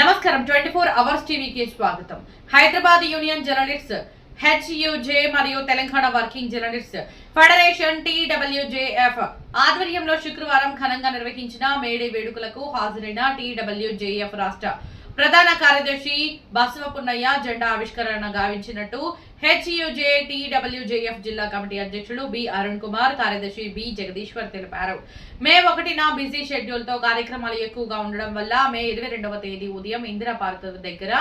నమస్కారం. Twenty four hours టీవీకి స్వాగతం. హైదరాబాద్ యూనియన్ జర్నలిస్ట్ హెచ్యుజే మరియు Telangana working journalist federation TWJF ఆధ్వర్యంలో శుక్రవారం ఘనంగా నిర్వహించిన మేడే వేడుకలకు హాజరైన టీడబ్ల్యూజేఎఫ్ రాష్ట్ర ప్రధాన కార్యదర్శి బసవపున్నయ్య జెండా ఆవిష్కరణ గావించినట్టు హెచ్యుజేటీడబ్ల్యూజేఎఫ్ జిల్లా కమిటీ అధ్యక్షుడు బి అరుణ్ కుమార్ కార్యదర్శి బి జగదీశ్వర్ తెలిపారు. మే ఒకటిన బిజీ షెడ్యూల్తో కార్యక్రమాలు ఎక్కువగా ఉండడం వల్ల మే ఇరవై రెండవ తేదీ ఉదయం ఇందిరా పార్క్ దగ్గర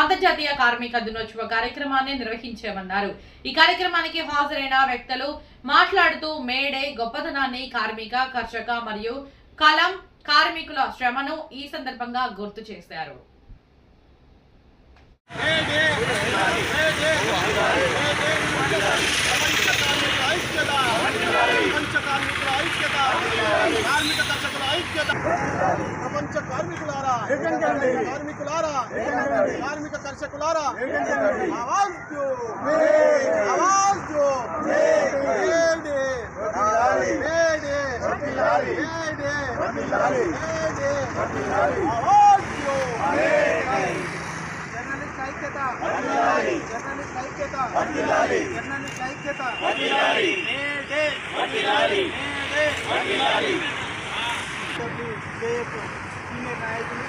అంతర్జాతీయ కార్మిక దినోత్సవ కార్యక్రమాన్ని నిర్వహించామన్నారు. ఈ కార్యక్రమానికి హాజరైన వ్యక్తులు మాట్లాడుతూ మేడే గొప్పతనాన్ని కార్మిక కర్షక మరియు కలం కార్మికుల శ్రమను ఈ సందర్భంగా గుర్తు చేశారు ప్రపంచ కార్మికుల ఐక్యత కార్మిక కర్షకుల ఐక్యత ప్రపంచ కార్మికులారా కార్మికులారా కార్మిక కర్షకులారా ఆవాజ్ దో ఆవాజ్ దో May Day May Day May Day May Day Awaaz దో జర్నలిస్ట్ ఐక్యత జర్నలిస్ట్ ఐక్యత జర్నలిస్ట్ ఐక్యత మేడే సీనియర్ నాయకులు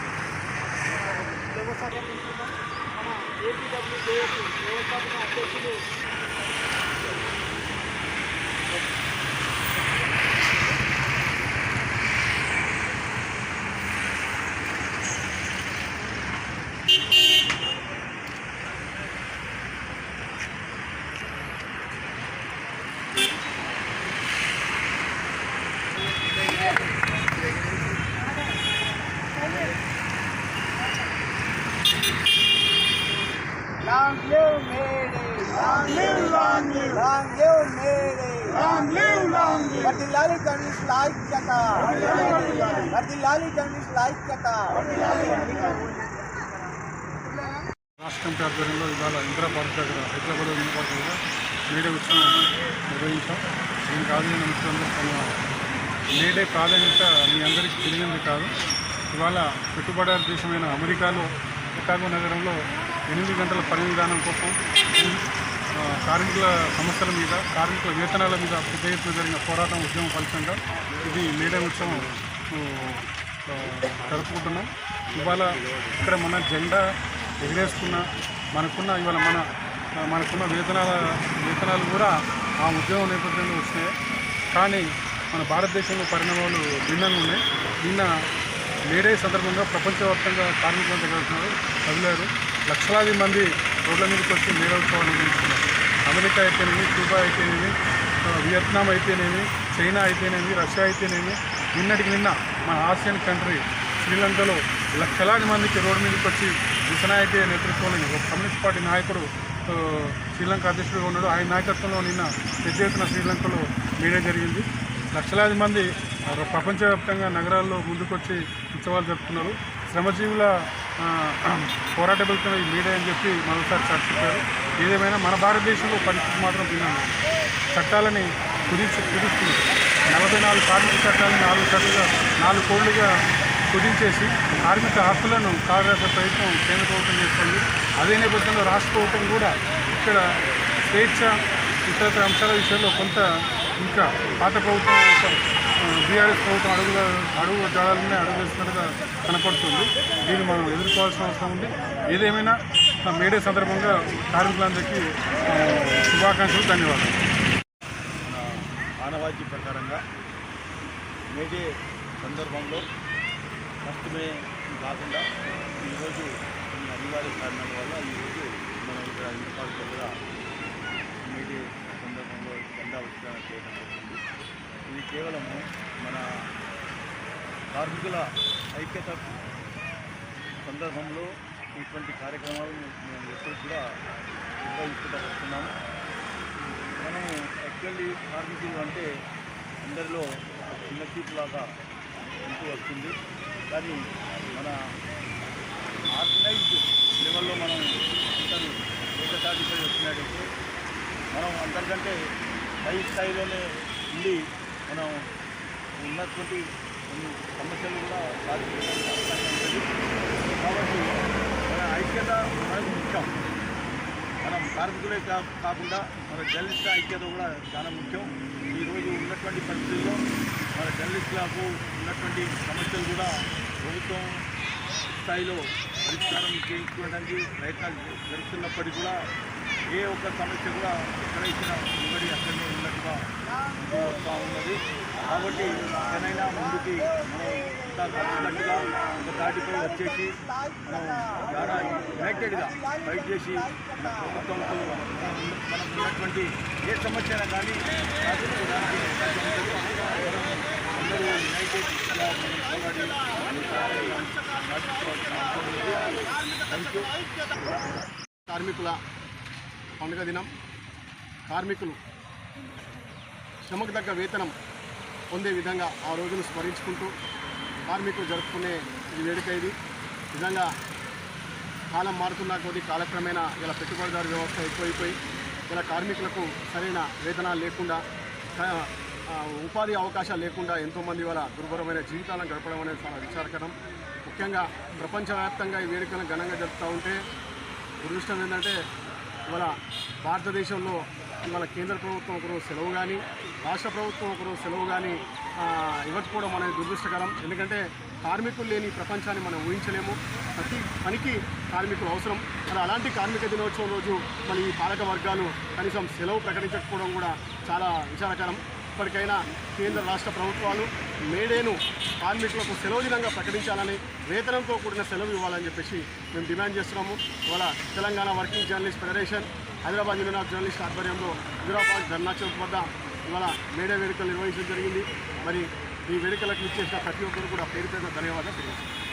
వ్యవస్థాపకులు మన ఏపీడబ్ల్యూజేఎఫ్ వ్యవస్థాపక అధ్యక్షులు లాంగ్ లివ్ వర్ధిల్లాలి జర్నలిస్ట్ ఐక్యత వర్ధిల్లాలి జర్నలిస్ట్ ఐక్యత రాష్ట్ర కమిటీ ఆధ్వర్యంలో ఇవాళ ఇందిరా దగ్గర హైదరాబాద్ ఇందిరా దగ్గర మేడే ఉత్సవం నిర్వహించాం. దీనికి ఆదాయం ఉత్సవంలో తమ మేడే ప్రాధాన్యత మీ అందరికీ తెలియనిది కాదు. ఇవాళ పెట్టుబడిదారు దేశమైన అమెరికాలో చికాగో నగరంలో ఎనిమిది గంటల పని విధానం కోసం కార్మికుల సమస్యల మీద కార్మికుల వేతనాల మీద పెద్ద ఎత్తున జరిగిన పోరాటం ఉద్యమం ఫలితంగా ఇది మేడే ఉత్సవం జరుపుకుంటున్నాం. ఇవాళ ఇక్కడ మన జెండా ఎగిరేసుకున్న మనకున్న ఇవాళ మన మనకున్న వేతనాల వేతనాలు కూడా ఆ ఉద్యమం నేపథ్యంలో వస్తున్నాయి. కానీ మన భారతదేశంలో పరిణామాలు భిన్నంగా ఉన్నాయి. నిన్న మేడే సందర్భంగా ప్రపంచవ్యాప్తంగా కార్మికులు జరుగుతున్నారు కదిలారు. లక్షలాది మంది రోడ్ల మీదకి వచ్చి మేడే ఉత్సవాలు నిర్వహిస్తున్నారు. అమెరికా అయితేనేమి క్యూబా అయితేనేమి వియత్నాం అయితేనేమి చైనా అయితేనేమి రష్యా అయితేనేమి నిన్నటికి నిన్న మన ఆసియన్ కంట్రీ శ్రీలంకలో లక్షలాది మందికి రోడ్డు మీదకి వచ్చి విసనాయక నేతృత్వంలోని ఒక కమ్యూనిస్ట్ పార్టీ నాయకుడు శ్రీలంక అధ్యక్షుడిగా ఉన్నాడు. ఆయన నాయకత్వంలో నిన్న పెద్ద ఎత్తున శ్రీలంకలో మీడియా జరిగింది. లక్షలాది మంది ప్రపంచవ్యాప్తంగా నగరాల్లో ముందుకొచ్చి ఉత్సవాలు జరుపుకున్నారు శ్రమజీవుల పోరాట ఫలితం ఈ మీడియా అని చెప్పి మరోసారి చర్చించారు ఏదేమైనా మన భారతదేశంలో పరిస్థితి మాత్రం భిన్నంగా చట్టాలని కుదించి కుదిస్తున్నారు నలభై నాలుగు కార్మిక చట్టాలను నాలుగు చట్టాలుగా నాలుగు కోళ్ళుగా కుదించేసి కార్మిక హక్కులను కాపాడే ప్రయత్నం కేంద్ర ప్రభుత్వం చేస్తుంది. అదే నేపథ్యంలో రాష్ట్ర ప్రభుత్వం కూడా ఇక్కడ స్వేచ్ఛ ఇతర అంశాల విషయంలో కొంత ఇంకా పాత ప్రభుత్వం బీఆర్ఎస్ ప్రభుత్వం అడుగుల అడుగు జాడాలనే అడుగు వేస్తున్నట్టుగా కనపడుతుంది. దీన్ని మనం ఎదుర్కోవాల్సిన అవసరం ఉంది. ఏదేమైనా మేడే సందర్భంగా కార్మికులందరికీ శుభాకాంక్షలు ధన్యవాదాలు. ఆనవాయితీ ప్రకారంగా మేడే సందర్భంలో ఫస్ట్ మే కాకుండా ఈరోజు కొన్ని అనివార్య కారణాల వల్ల ఈరోజు మనం ఇక్కడ ఇంతపాటు దగ్గర మేడే సందర్భంలో జెండా ఉత్సవం చేయడం జరుగుతుంది ఇది కేవలము మన కార్మికుల ఐక్యత సందర్భంలో ఇటువంటి కార్యక్రమాలు మేము ఎప్పుడు కూడా నిర్వహిస్తూ వస్తున్నాము. మనం యాక్చువల్లీ కార్మికులు అంటే అందరిలో చిన్న చూపులాగా ఉంటూ వస్తుంది. కానీ మన ఆర్గనైజ్డ్ లెవెల్లో మనం అందరూ ఏకతాటిపై వచ్చినట్టయితే మనం అందరికంటే పై స్థాయిలోనే ఉండి మనం ఉన్నటువంటి కొన్ని సమస్యలు కూడా సాధించడానికి అవకాశం ఉంటుంది. కాబట్టి మన ఐక్యత మనకు ముఖ్యం. మనం కార్మికులే కా కాకుండా మన జర్నలిస్టుల ఐక్యత కూడా చాలా ముఖ్యం. ఈరోజు ఉన్నటువంటి పరిస్థితుల్లో మన జర్నలిస్టులకు ఉన్నటువంటి సమస్యలు కూడా ప్రభుత్వం స్థాయిలో పరిష్కారం చేయించుకోవడానికి ప్రయత్నాలు జరుగుతున్నప్పటికీ కూడా ఏ ఒక్క సమస్య కూడా ఎక్కడైనా నిలబడి అక్కడనే ఉన్నట్టుగా వస్తూ ఉన్నది. కాబట్టి ఎక్కడైనా ముందుకి తగ్గినట్టుగా ఒక దాటిపై వచ్చేసి మనం చాలా యునైటెడ్గా ఫైట్ చేసి ప్రభుత్వంతో మనకు ఉన్నటువంటి ఏ సమస్య అయినా కానీ అందరూ యునైటెడ్గా పోరాడి థ్యాంక్ యూ కార్మికుల పండుగ దినం కార్మికులు శ్రమకు తగ్గ వేతనం పొందే విధంగా ఆ రోజును స్మరించుకుంటూ కార్మికులు జరుపుకునే ఈ వేడుక ఇది. నిజంగా కాలం మారుతున్న కొద్దీ కాలక్రమేణా ఇలా పెట్టుబడిదారు వ్యవస్థ ఎక్కువైపోయి ఇలా కార్మికులకు సరైన వేతనాలు లేకుండా ఉపాధి అవకాశాలు లేకుండా ఎంతోమంది వాళ్ళ దుర్భరమైన జీవితాలను గడపడం అనేది చాలా విచారకరం. ముఖ్యంగా ప్రపంచవ్యాప్తంగా ఈ వేడుకలను ఘనంగా జరుపుతూ ఉంటే దురదృష్టం ఏంటంటే ఇవాళ భారతదేశంలో ఇవాళ కేంద్ర ప్రభుత్వం ఒకరోజు సెలవు కానీ రాష్ట్ర ప్రభుత్వం ఒకరోజు సెలవు కానీ ఇవ్వకపోవడం అనేది దురదృష్టకరం. ఎందుకంటే కార్మికులు లేని ప్రపంచాన్ని మనం ఊహించలేము. ప్రతి పనికి కార్మికులు అవసరం. మరి అలాంటి కార్మిక దినోత్సవం రోజు మరి ఈ పాలక వర్గాలు కనీసం సెలవు ప్రకటించకపోవడం కూడా చాలా విచారకరం. ఇప్పటికైనా కేంద్ర రాష్ట్ర ప్రభుత్వాలు మేడేను కార్మికులకు సెలవు దినంగా ప్రకటించాలని వేతనంతో కూడిన సెలవు ఇవ్వాలని చెప్పేసి మేము డిమాండ్ చేస్తున్నాము. ఇవాళ Telangana working journalist federation Hyderabad union of journalist ఆధ్వర్యంలో హైదరాబాద్ ధర్నా చౌక్ వద్ద ఇవాళ మేడే వేడుకలు నిర్వహించడం జరిగింది. మరి ఈ వేడుకలకు ఇచ్చేసిన ప్రతి ఒక్కరు కూడా పేరు పేరున ధన్యవాదాలు తెలియజేస్తున్నాను